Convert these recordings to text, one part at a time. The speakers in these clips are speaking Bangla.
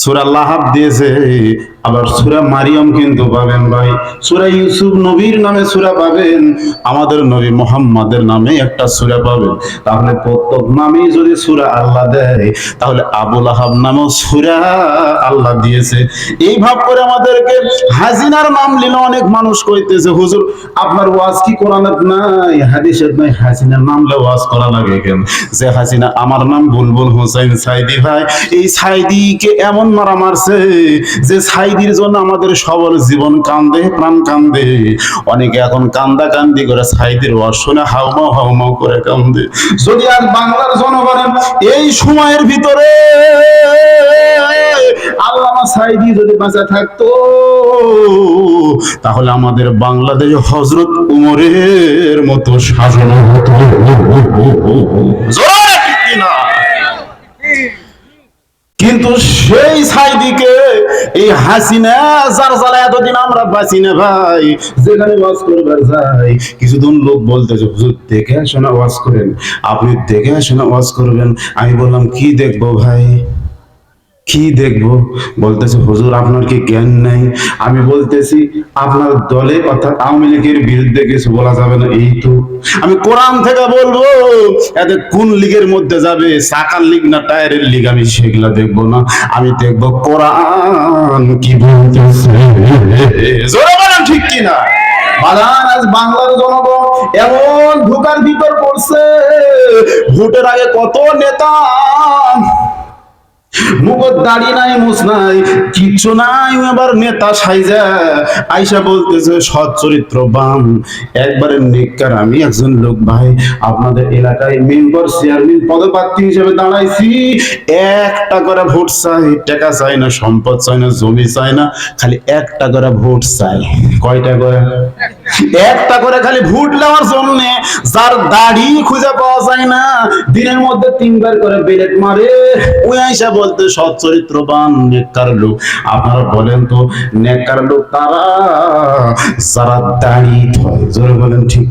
সুরা লাহাব দিয়েছে। আবার সুরা মারিয়ম কিন্তু পাবেন ভাই। সুরা ইউসুফ নবীর নামে সুরা পাবেন। আমাদের নবী মোহাম্মদের নামে একটা সুরা পাবেন। তাহলে প্রত্যেক নামেই যদি সুরা আল্লাহ দেয়, তাহলে আবুল আহাব নামেও সুরা আল্লাহ দিয়েছে। এই ভাব করে আমাদেরকে হাসিনার নাম নিলে অনেক মানুষ কইতেছে, হুজুর, আপনার ওয়াজ কি কোরআনত নাই, হাদিসের নাই। হাসিনার নাম লে ওয়াজ করা লাগে কেন? যে হাসিনা, আমার নাম বুলবুল হোসেন সাইদি ভাই। এই সাইদিকে এমন মারা মারছে। যে সাইদির জন্য আমাদের সবল জীবন কান্দে, প্রাণ কান্দে। অনেকে এখন কান্দা কান্দি করে সাইদির ওয়াজ শুনে হাউমাও হাউমাও করে কান্দে। যদি আজ বাংলার জনগণের এই সময়ের ভিতরে আল্লামা সাইদি যদি বাঁচা থাকতো, তাহলে আমাদের বাংলাদেশ হজরত উমরের মতো সাজানো হতো জোরে ঠিক কিনা? কিন্তু সেই সাইদিকে এই হাসিনা যার জ্বালা এতদিন আমরা বাঁচি না ভাই। যেখানে ওয়াজ করবার যাই। কিছুদিন লোক বলতেছে, হুজুর, দেখে শোনা ওয়াজ করেন। আপনি দেখে শোনা ওয়াজ করবেন। আমি বললাম, কি দেখব ভাই? কি দেখব? বলতেছে, হুজুর, আপনার কি জ্ঞান নাই? আমি বলতেছি, আপনার দলে অর্থাৎ আওয়ামী লীগের বিরুদ্ধে কিছু বলা যাবে না। এই তো। আমি কোরআন থেকে বলব, এতে কোন লীগের মধ্যে যাবে? সাকার লীগ না টায়ারের লীগ? আমি সেগুলা দেখব না। আমি দেখব কোরআন কি বলতেছে। ঠিক কিনা? বাগান আজ বাংলার জনগণ এমন ঢোকার ভিতর পড়ছে ভোটের আগে কত নেতা মুখত দাড়ি নাই, মুছ নাই, কিচ্ছু নাই। এবার নেতা সাইজা। আইসা বলতেছে, সৎ চরিত্র বাম একবারে নেককার আমি একজন লোক ভাই। আপনাদের এলাকায় মেম্বার, চেয়ারম্যান, পদপ্রার্থী হিসেবে দাঁড়াইছি। একটা করে ভোট চাই, টাকা চাই না, সম্পদ চাই না, জমি চাই না, খালি একটা করে ভোট চাই। কয়টা করে? একটা করে খালি ভোট নেওয়ার জন্য যার দাড়ি খুঁজে পাওয়া যায় না, দিনের মধ্যে তিনবার করে বেলেট মারে। ওই আইসা বলতে সৎ চরিত্রবান নেককার লোক। আপনারা বলেন তো, নেককার লোক তারা যারা দাড়ি ধরে। জোরে বলেন ঠিক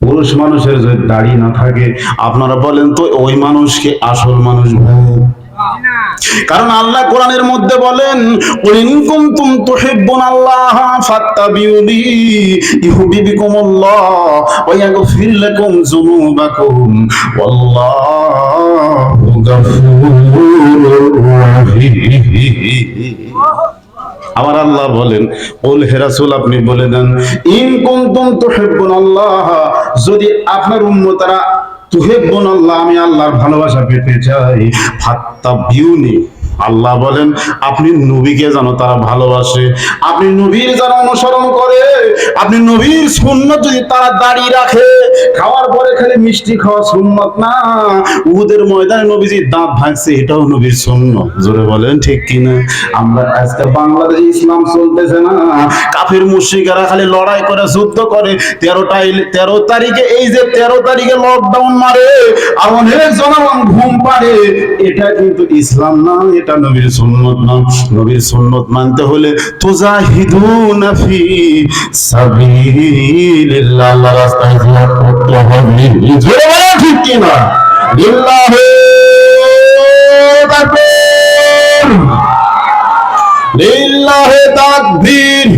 পুরুষ মানুষের যদি দাড়ি না থাকে, আপনারা বলেন তো, ওই মানুষকে আসল মানুষ ভাই? কারণ আল্লাহ কোরআনের মধ্যে বলেন ইন কুনতুম তুহিব্বুনাল্লাহ ফাত্তাবিউনি ওয়া ইয়াগফির লাকুম যুনুবাকুম ওয়াল্লাহু গফুরুর আমার আল্লাহ বলেন ওল হেরাসুল আপনি বলে দেন, ইন কুনতুম তুহিব্বুনাল্লাহ যদি আপনার উম্মতরা তুহিব্বুন আল্লাহ আমি আল্লাহর ভালোবাসা পেতে চাই। ফাত্তাবিউনি। আল্লাহ বলেন, আপনি নবীকে জানো তারা ভালোবাসে, আপনি নবীর যারা অনুসরণ করে, আপনি নবীর সুন্নত যদি তারা দাঁড়িয়ে রাখে, খাওয়ার পরে খালি মিষ্টি খাওয়া সুন্নত না, উহুদের ময়দানে নবীজি দাঁত ভাঙছে, এটাও নবীর সুন্নত। জোরে বলেন, ঠিক কিনা আমরা আজকে বাংলাদেশে ইসলাম চলতেছে না। কাফির মুশরিকেরা খালি লড়াই করে, যুদ্ধ করে তেরোটাই তেরো তারিখে, এই যে তেরো তারিখে লকডাউন মারে, আর অনেক জনগণ ঘুম পারে এটা কিন্তু ইসলাম না এটা নবীর সুন্নত না। নবীর সুন্নত মানতে হলে তুজাহিদুনা ফি সাবিলিল্লাহ। আল্লাহ রাস্তায় জিহাদ করতে হবে। জোরে বলো ঠিক কি না? লিল্লাহি তাকবীর। লিল্লাহি তাকবীর।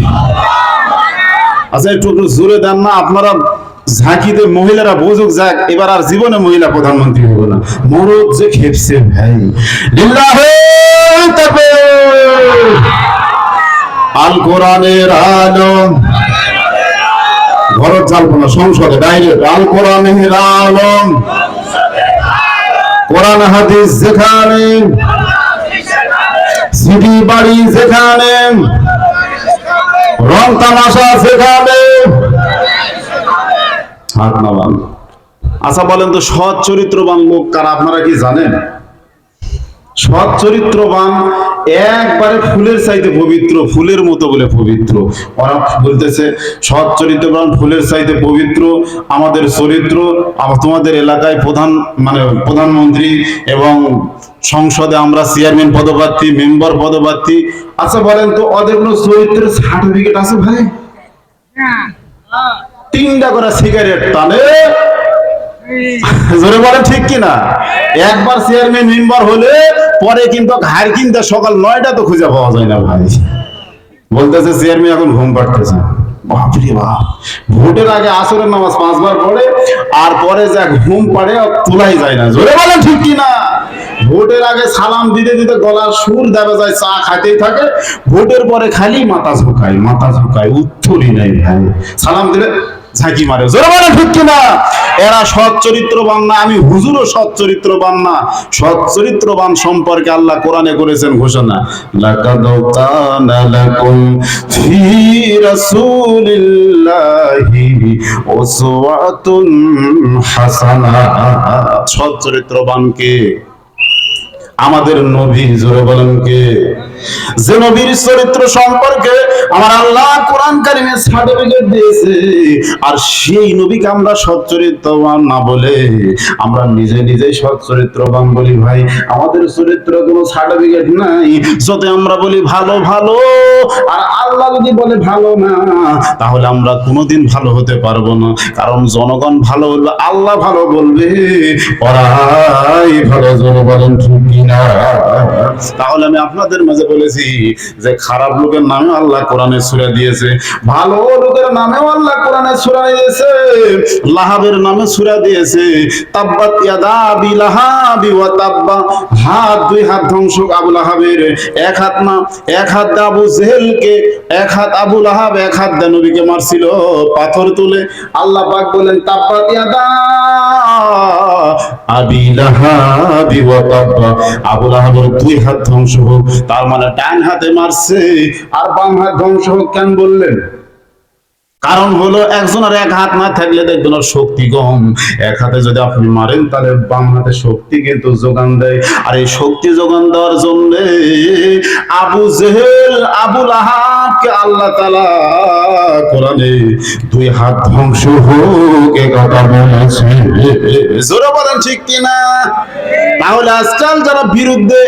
আচ্ছা একটু জোরে দেন না, আপনারা ঝাঁকিতে মহিলারা বুঝুক যাক, এবার আর জীবনে মহিলা প্রধানমন্ত্রী হবে না। মরদ যে খেপছে ভাই। আল কোরআনের আলম। ঘরের চালবো না, সংসদে, ডাইরেক্ট। আল কোরআনের আলম। কোরআন, হাদিস যেখানে। সিটি বাড়ি যেখানে। রং তামাশা সেখানে। আচ্ছা বলেন তো, সৎ চরিত্রবান লোক কারা? আপনারা কি জানেন? সৎ চরিত্রবান একবারে ফুলের চাইতে পবিত্র, ফুলের মতো বলে পবিত্র। ওরা বলতেছে, সৎ চরিত্রবান ফুলের চাইতে পবিত্র আমাদের চরিত্র তোমাদের এলাকায় প্রধান মানে প্রধানমন্ত্রী এবং সংসদে আমরা চেয়ারম্যান পদপ্রার্থী, মেম্বার পদপ্রার্থী। আচ্ছা বলেন তো ওদের কোনো চরিত্রের সার্টিফিকেট আছে ভাই? তিনটা করে সিগারেট টানে। জোরে বলেন ঠিক কিনা? একবার চেয়ারম্যান মেম্বার হলে পরে কিন্তু ঘাড় কিনতে সকাল নয়টা তো খুঁজে পাওয়া যায় না ভাই। বলতেছে, চেয়ারম্যান, এখন ঘুম পাড়তেছে। বাপরে বাপ। ভোটের আগে আসরের নামাজ পাঁচবার পড়ে, আর পরে যা ঘুম পাড়ে তোলাই যায় না। জোরে বলেন ঠিক কিনা? ভোটের আগে সালাম দিতে দিতে গলার সুর দেবে যায়, চা খাইতেই থাকে। ভোটের পরে খালি মাথা ঝুঁকায় মাথা ঝুঁকায় উত্তরই নাই ভাই। সালাম দিলে ঝাঁকি মারে। জোরে বলেন, ঠিক এরা সৎ চরিত্রবান না, আমি হুজুরও সৎ চরিত্রবান না। সৎ চরিত্রবান সম্পর্কে আল্লাহ কোরআনে করেছেন ঘোষণা। লাকাদ কানা ফি রাসূলিল্লাহি উসওয়াতুন হাসানা সৎ চরিত্রবানকে আমাদের নবী, জোরে বলেন কে? যে নবীর চরিত্র সম্পর্কে আমার আল্লাহ কোরআন কারিমে সার্টিফিকেট দিয়েছে, আর সেই নবীকে আমরা সচ্চরিত্রবান না বলে আমরা নিজে নিজেই সচ্চরিত্রবান বলি ভাই। আমাদের চরিত্র কোনো সার্টিফিকেট নাই যত আমরা বলি ভালো ভালো, আর আল্লাহ যদি বলে ভালো না, তাহলে আমরা কোনোদিন ভালো হতে পারব না। কারণ জনগণ ভালো বলবে, আল্লাহ ভালো বলবে। ওরাই ভালো জন বলেন ঠিক তাহলে আমি আপনাদের মাঝে বলেছি যে খারাপ লোকের নামে আল্লাহ কোরআনে সূরা দিয়েছে, ভালো লোকের আল্লাহ কোরআনে সূরা দিয়েছে, লাহাবের নামে সূরা দিয়েছে, তাব্বাত লাহাবি ওয়া তাব্বা, হাত দুই হাত ধ্বংস আবু লাহাবের, এক হাত না, এক হাত আবু জেহেলকে, এক হাত আবু লাহাব, এক হাত দিয়ে নবীকে মারছিল পাথর তুলে, আল্লাহ পাক বলেন, তাব্বাত ইয়াদা আবি লাহাবি ওয়া তাব্বা দুই হাত ধ্বংস হোক, তার মানে ডান হাতে মারছে, আর বাম হাত ধ্বংস হোক কেন বললেন? কারণ হলো একজনের এক হাত না থাকলে দেখবেন ওর শক্তি কম। এক হাতে যদি আপনি মারেন, তাহলে বাম হাতে শক্তি কিন্তু যোগান দেয়। আর এই শক্তি যোগান দেওয়ার জন্য আবু জেহেল, আবুল আহাবকে আল্লাহ তালা কোরআনে দুই হাত ধ্বংস হোক, এ কথা বলেছে। জোরে বলেন, ঠিক কিনা? তাহলে আজকাল যারা বিরুদ্ধে,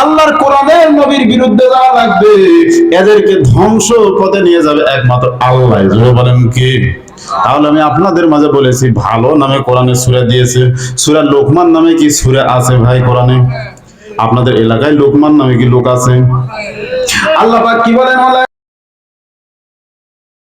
আল্লাহর কোরআনের নবীর বিরুদ্ধে যারা লাগবে, এদেরকে ধ্বংস পথে নিয়ে যাবে একমাত্র আল্লাহ। জোরে বলেন কি? তাহলে আমি আপনাদের মাঝে বলেছি, ভালো নামে কোরআনে সুরা দিয়েছে। সুরা লোকমান নামে কি সুরা আছে ভাই কোরআনে? আপনাদের এলাকায় লোকমান নামে কি লোক আছে? আল্লাহ কি বলেন?